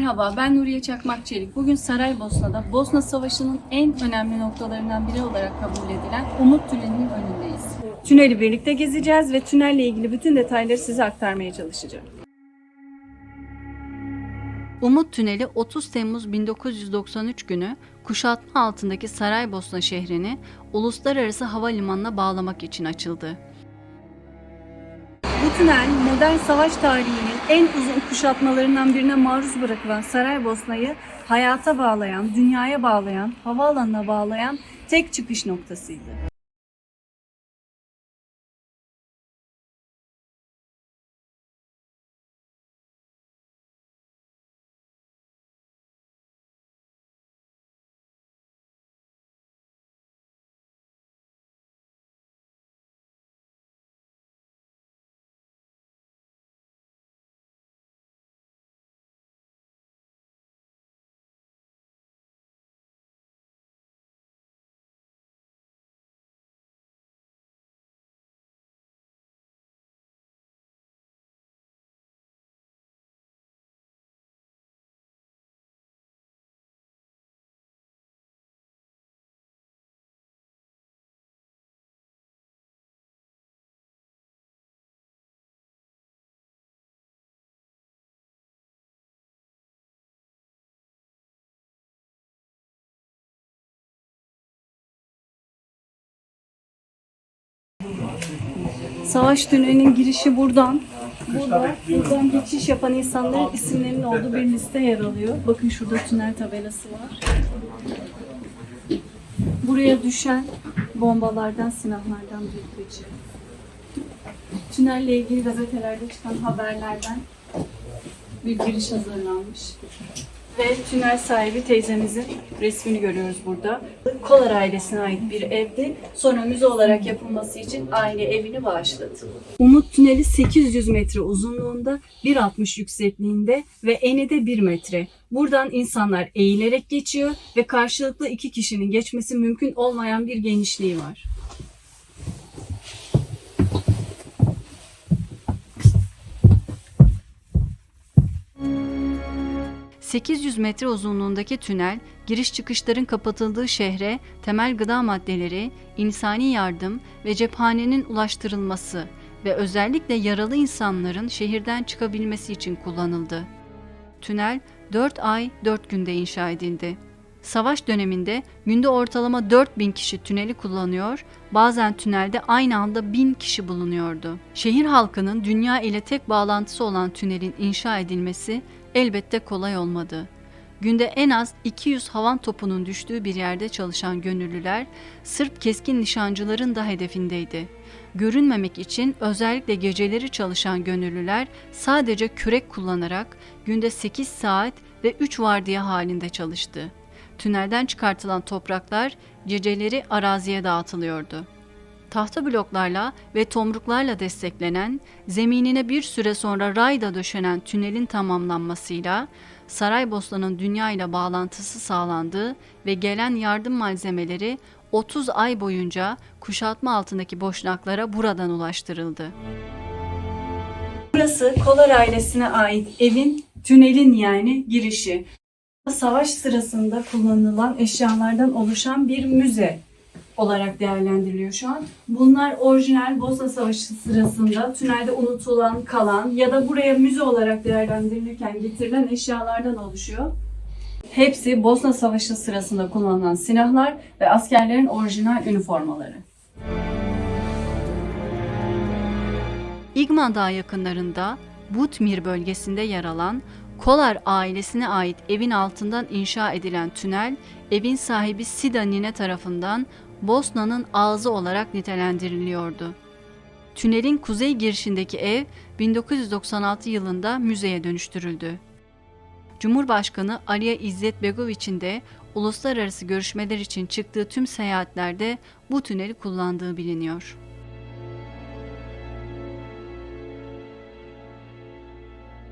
Merhaba, ben Nuriye Çakmak Çelik. Bugün Saraybosna'da Bosna Savaşı'nın en önemli noktalarından biri olarak kabul edilen Umut Tüneli'nin önündeyiz. Tüneli birlikte gezeceğiz ve tünelle ilgili bütün detayları size aktarmaya çalışacağım. Umut Tüneli 30 Temmuz 1993 günü kuşatma altındaki Saraybosna şehrini uluslararası havalimanına bağlamak için açıldı. Tünel modern savaş tarihinin en uzun kuşatmalarından birine maruz bırakılan Saraybosna'yı hayata bağlayan, dünyaya bağlayan, havaalanına bağlayan tek çıkış noktasıydı. Savaş tünelinin girişi buradan. Burada, buradan geçiş yapan insanların isimlerinin olduğu bir liste yer alıyor. Bakın şurada tünel tabelası var. Buraya düşen bombalardan, silahlardan bir geçi. Tünelle ilgili gazetelerde çıkan haberlerden bir giriş hazırlanmış. Ve tünel sahibi teyzemizin resmini görüyoruz burada. Kolar ailesine ait bir evdi. Sonra müze olarak yapılması için aile evini bağışladı. Umut Tüneli 800 metre uzunluğunda, 1.60 yüksekliğinde ve eni de 1 metre. Buradan insanlar eğilerek geçiyor ve karşılıklı iki kişinin geçmesi mümkün olmayan bir genişliği var. ...800 metre uzunluğundaki tünel, giriş çıkışların kapatıldığı şehre temel gıda maddeleri, insani yardım ve cephanenin ulaştırılması ve özellikle yaralı insanların şehirden çıkabilmesi için kullanıldı. Tünel 4 ay 4 günde inşa edildi. Savaş döneminde günde ortalama 4000 kişi tüneli kullanıyor, bazen tünelde aynı anda 1000 kişi bulunuyordu. Şehir halkının dünya ile tek bağlantısı olan tünelin inşa edilmesi elbette kolay olmadı. Günde en az 200 havan topunun düştüğü bir yerde çalışan gönüllüler, Sırp keskin nişancıların da hedefindeydi. Görünmemek için özellikle geceleri çalışan gönüllüler sadece kürek kullanarak günde 8 saat ve 3 vardiya halinde çalıştı. Tünelden çıkartılan topraklar geceleri araziye dağıtılıyordu. Tahta bloklarla ve tomruklarla desteklenen, zeminine bir süre sonra rayda döşenen tünelin tamamlanmasıyla Saraybosna'nın dünya ile bağlantısı sağlandı ve gelen yardım malzemeleri 30 ay boyunca kuşatma altındaki boşnaklara buradan ulaştırıldı. Burası Kolar ailesine ait evin, tünelin yani girişi. Savaş sırasında kullanılan eşyalardan oluşan bir müze olarak değerlendiriliyor şu an. Bunlar orijinal Bosna Savaşı sırasında tünelde unutulan, kalan ya da buraya müze olarak değerlendirilirken getirilen eşyalardan oluşuyor. Hepsi Bosna Savaşı sırasında kullanılan silahlar ve askerlerin orijinal üniformaları. İgman Dağı yakınlarında Butmir bölgesinde yer alan Kolar ailesine ait evin altından inşa edilen tünel, evin sahibi Sida Nine tarafından Bosna'nın ağzı olarak nitelendiriliyordu. Tünelin kuzey girişindeki ev 1996 yılında müzeye dönüştürüldü. Cumhurbaşkanı Aliye İzzet Begoviç'in de uluslararası görüşmeler için çıktığı tüm seyahatlerde bu tüneli kullandığı biliniyor.